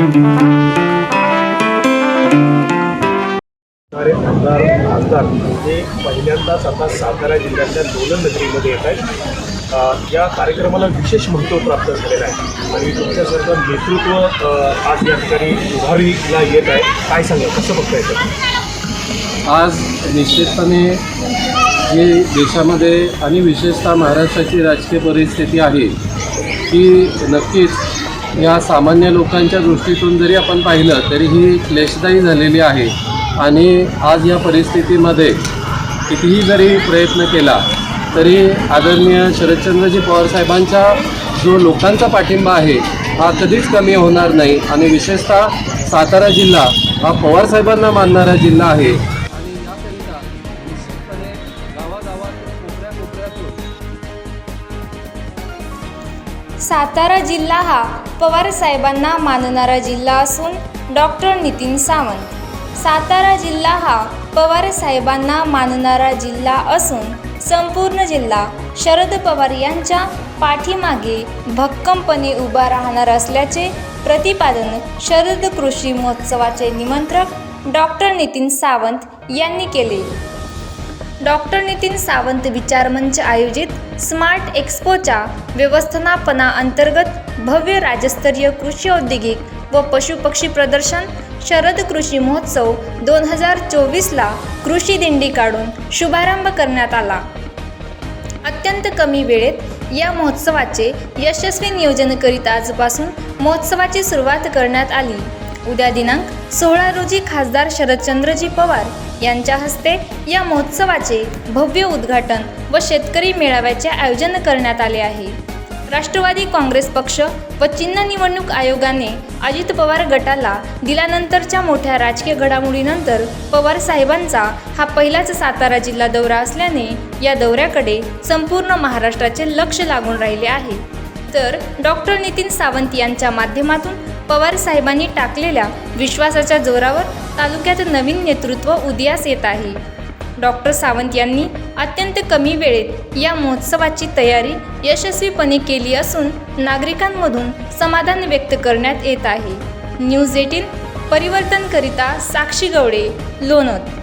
आमदार खासदार हे पहिल्यांदाच आता सातारा जिल्ह्यातल्या दोलन नगरीमध्ये येत आहेत. या कार्यक्रमाला विशेष महत्त्व प्राप्त झालेलं आहे. आणि तुमच्यासारखं नेतृत्व आज या ठिकाणी उभारीला येत आहे. काय सांगा कसं बघता येतं? आज निश्चितपणे जी देशामध्ये आणि विशेषतः महाराष्ट्राची राजकीय परिस्थिती आहे ती नक्कीच या सामान्य लोकांच्या दृष्टीतून जरी आपण पाहिलं तरी ही क्लेशदायी झालेली आहे. आणि आज या परिस्थितीमध्ये कितीही जरी प्रयत्न केला तरी आदरणीय शरदचंद्रजी पवार साहेबांचा जो लोकांचा पाठिंबा आहे हा कधीच कमी होणार नाही. आणि विशेषतः सातारा जिल्हा हा पवार साहेबांना मानणारा जिल्हा आहे. सातारा जिल्हा हा पवार साहेबांना मानणारा जिल्हा असून डॉक्टर नितीन सावंत. सातारा जिल्हा हा पवार साहेबांना मानणारा जिल्हा असून संपूर्ण जिल्हा शरद पवार यांच्या पाठीमागे भक्कमपणे उभा राहणार असल्याचे प्रतिपादन शरद कृषी महोत्सवाचे निमंत्रक डॉक्टर नितीन सावंत यांनी केले. डॉक्टर नितीन सावंत विचारमंच आयोजित स्मार्ट एक्स्पोच्या व्यवस्थापना अंतर्गत भव्य राज्यस्तरीय कृषी औद्योगिक व पशुपक्षी प्रदर्शन शरद कृषी महोत्सव दोन हजार चोवीसला कृषी दिंडी काढून शुभारंभ करण्यात आला. अत्यंत कमी वेळेत या महोत्सवाचे यशस्वी नियोजन करीत आजपासून महोत्सवाची सुरुवात करण्यात आली. उद्या दिनांक सोळा रोजी खासदार शरदचंद्रजी पवार यांच्या हस्ते या महोत्सवाचे भव्य उद्घाटन व शेतकरी मेळाव्याचे आयोजन करण्यात आले आहे. राष्ट्रवादी काँग्रेस पक्ष व चिन्ह निवडणूक आयोगाने अजित पवार गटाला दिल्यानंतरच्या मोठ्या राजकीय घडामोडीनंतर पवार साहेबांचा हा पहिलाच सातारा जिल्हा दौरा असल्याने या दौऱ्याकडे संपूर्ण महाराष्ट्राचे लक्ष लागून राहिले आहे. तर डॉक्टर नितीन सावंत यांच्या माध्यमातून पवार साहेबांनी टाकलेल्या विश्वासाच्या जोरावर तालुक्यात नवीन नेतृत्व उदयास येत आहे. डॉक्टर सावंत यांनी अत्यंत कमी वेळेत या महोत्सवाची तयारी यशस्वीपणे केली असून नागरिकांमधून समाधान व्यक्त करण्यात येत आहे. न्यूज एटीन परिवर्तनकरिता साक्षी गवडे लोणत